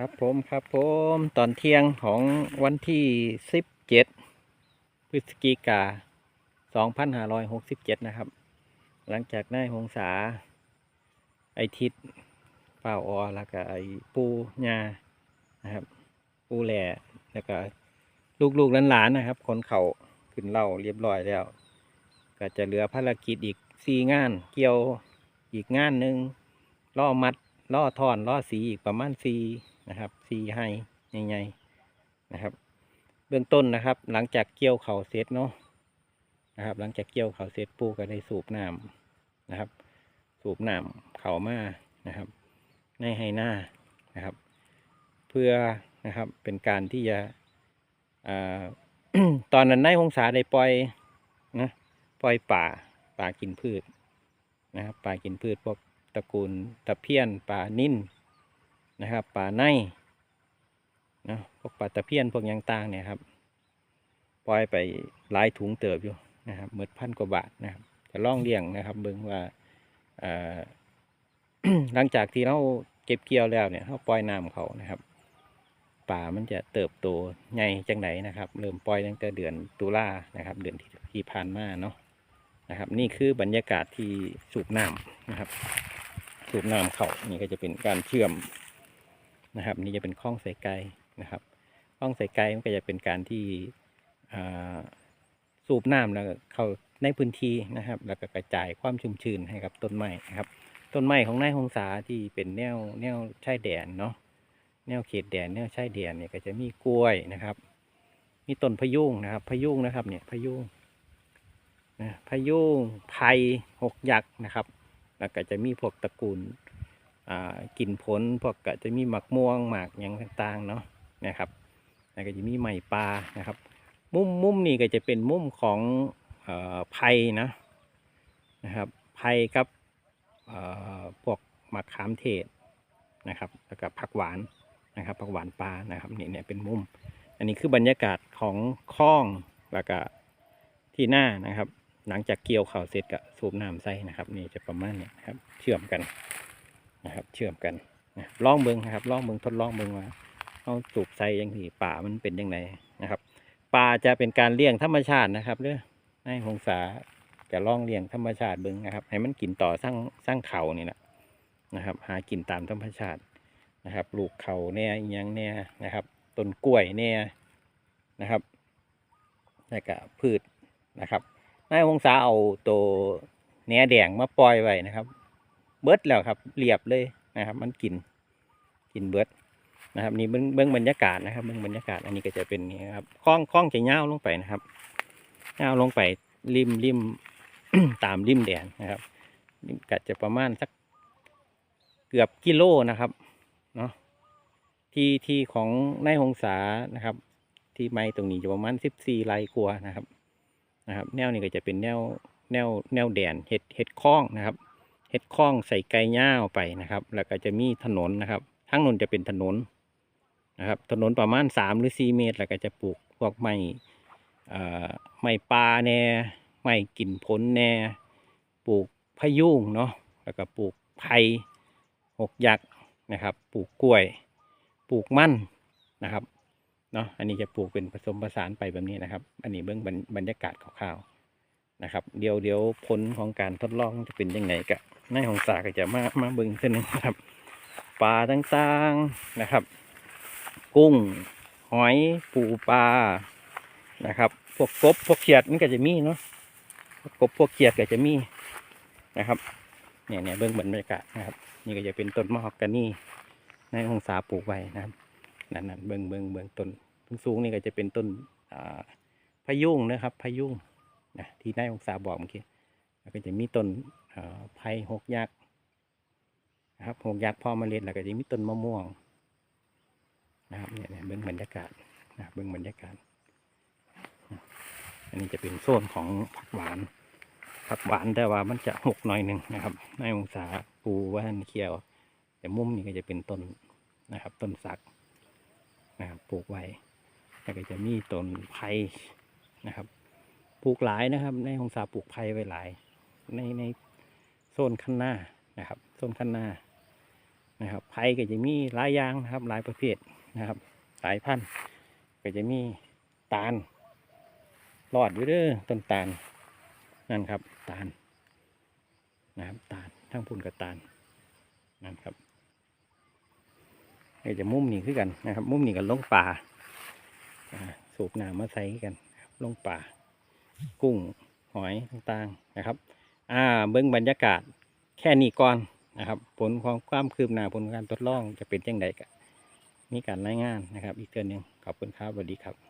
ครับผมครับผมตอนเที่ยงของวันที่สิบเจ็ดพฤศจิกาสองพันห้าร้อยหกสิบเจ็ดนะครับ หลังจากได้หงษา ไอทิศเป้าออแล้วก็ไอปูญานะครับ ปูแหล่แล้วก็ลูกๆหลานๆนะครับ คนเขาขึ้นเล่าเรียบร้อยแล้ว ก็จะเหลือภารกิจอีกสี่งาน เกี่ยวอีกงานหนึ่งล่อมัดล่อทอนล่อสีอีกประมาณสี่ นะครับสี่ให้ใหญ่ๆนะครับ เบื้องต้นนะครับ หลังจากเกี่ยวเขาเสร็จเนาะนะครับ หลังจากเกี่ยวเขาเสร็จปูก็ได้สูบน้ำนะครับ สูบน้ำเขามานะครับ ในให้หน้านะครับ เพื่อนะครับเป็นการที่จะอตอนนั้นนายหงษาได้ปล่อยนะปล่อยป่าป่ากินพืชนะครับป่ากินพืชพวกตระกูลตะเพียนป่านิ่น นะครับ ป่าในนะพวกป่าตะเพียนพวกยางต่างเนี่ยครับ ปล่อยไปหลายถุงเติบอยู่นะครับเมื่อพันกว่าบาทนะครับจะล่องเลี้ยงนะครับเบิ่งว่าหลังจากที่เราเก็บเกี่ยวแล้วเนี่ยเราปล่อยน้ำเขานะครับ ป่ามันจะเติบโตใหญ่จังไหนนะครับ เริ่มปล่อยตั้งแต่เดือนตุลานะครับ เดือนที่ที่ผ่านมาเนาะนะครับ นี่คือบรรยากาศที่สูบน้ำนะครับ สูบน้ำเขานี่ก็จะเป็นการเชื่อม นะครับ นี่จะเป็นคล้องใส่ไก่นะครับคล้องใส่ไก่มันก็จะเป็นการที่สูบน้ำแล้วเข้าในพื้นที่นะครับ แล้วก็กระจายความชุ่มชื้นให้กับต้นไม้นะครับ ต้นไม้ของนายหงษาที่เป็นแนวแนวชายแดนเนาะแนวเขตแดนแนวชายแดนเนี่ยก็จะมีกล้วยนะครับ มีต้นพะยุงนะครับพะยุงนะครับเนี่ยพะยุงนะพะยุงไผ่หกยักษ์นะครับ แล้วก็จะมีพวกตระกูล กินผลพวกก็จะมีหมักม่วงหมากหยังต่างๆเนาะนะครับแล้วก็จะมีไม้ปลานะครับ มุมมุมนี่ก็จะเป็นมุมของอไผ่นะนะครับไผ่กับพวกมะขามเทศนะครับแล้วก็ผักหวานนะครับผักหวานปลานะครับนี่เนี่ยเป็นมุม อันนี้คือบรรยากาศของคลองแล้วก็ที่หน้านะครับ หลังจากเกี่ยวข่าวเสร็จก็สูบน้ำใส่นะครับ นี่จะประมาณนี้นครับ เชื่อมกัน นะครับ เชื่อมกันลองเบิงนะครับลองเบิงทดลองเบิงว่าเอาสูบใส่ยังที่ป่ามันเป็นยังไงนะครับป่าจะเป็นการเลี้ยงธรรมชาตินะครับเด้อในหงสาจะลองเลี้ยงธรรมชาติเบิงนะครับ ให้มันกินต่อสร้างสร้างเขานี่แหละนะครับ หากินตามธรรมชาตินะครับปลูกเขาแน่ยังแน่นะครับต้นกล้วยแน่นะครับแล้วก็พืชนะครับนายองศาเอาตัวแหนแดงมาปล่อยไว้นะครับ เบิดแล้วครับเรียบเลยนะครับ มันกินกินเบิดนะครับนี่เบื้องเบื้องบรรยากาศนะครับเบื้องบรรยากาศอันนี้ก็จะเป็นนี้ครับคล้องคล้องจะเงาลงไปนะครับเงาลงไปริมริมตามริมแดนนะครับก็จะประมาณสักเกือบกิโลนะครับเนาะที่ที่ของนายหงษานะครับ ที่ไม้ตรงนี้จะประมาณสิบสี่ไร่กว่านะครับนะครับ แนวนี้ก็จะเป็นแนวแนวแนวแดนเห็ดเห็ดคล้องนะครับ เห็ดคล้องใส่ไก่ย่าวไปนะครับ แล้วก็จะมีถนนนะครับทั้งนนจะเป็นถนนนะครับ ถนนประมาณสามหรือสี่เมตร แล้วก็จะปลูกพวกไม้ไม้ปลาแน่ไม้กินผลแน่ปลูกพะยุงเนาะแล้วก็ปลูกไผ่หกยักษ์นะครับ ปลูกกล้วย ปลูกมั่นนะครับเนาะอันนี้จะปลูกเป็นผสมผสานไปแบบนี้นะครับ อันนี้เบื้องบรรบรรยากาศคร่าวๆ นะครับ เดี๋ยวเดี๋ยวผลของการทดลองจะเป็นยังไงกะนายของสาก็จะมามาเบิ้งเส้นงนะครับปลาต่างๆนะครับ กุ้งหอยปูปลานะครับ พวกกบพวกเขียดมันก็จะมีเนาะพวกกบพวกเขียดก็จะมีนะครับเนี่ยเนี่ยเบื้องบรรยากาศนะครับ นี่ก็จะเป็นต้นมะฮอกกานี่ในองศาปลูกไว้นะครับนั่นนั่นเบิงเบิงเบิงต้นสูงนี่ก็จะเป็นต้นพะยุงนะครับพะยุง นะที่นายองศาบอกเมื่อกี้ก็จะมีต้นไผ่หกยักษ์นะครับหกยักษ์พ่อเมล็ดแล้วก็จะมีต้นมะม่วงนะครับเนี่ยเนี่ยเบิงบรรยากาศนะครับเบิงบรรยากาศ อันนี้จะเป็นโซนของผักหวาน ผักหวานแต่ว่ามันจะหกหน่อยหนึ่งนะครับในองศาปูว่านเขียว แต่มุมนี้ก็จะเป็นต้นนะครับ ต้นสักนะครับปลูกไว้แล้วก็จะมีต้นไผ่นะครับ ปลูกหลายนะครับ ในองศาปลูกไผ่ไว้หลาย ในในโซนข้างหน้านะครับโซนข้างหน้านะครับไผ่ก็จะมีหลายอย่างนะครับ หลายประเภทนะครับสายพันธุ์ก็จะมีตาลรอดอยู่เด้อต้นตาลนั่นครับ ตาลนะครับตาลทั้งพุ่นกับตาลนั่นครับก็จะมุมนี้คือกันนะครับ มุมนี้กับลงป่าสูบน้ำมาใส่กันลงป่า กุ้งหอยต่างๆนะครับ อ่าเบื้องบรรยากาศแค่นี้ก่อนนะครับ ผลของความคืบหน้าผลการทดลองจะเป็นยังไงกันมีการรายงานนะครับ อีกเทือนหนึ่งขอบคุณครับสวัสดีครับ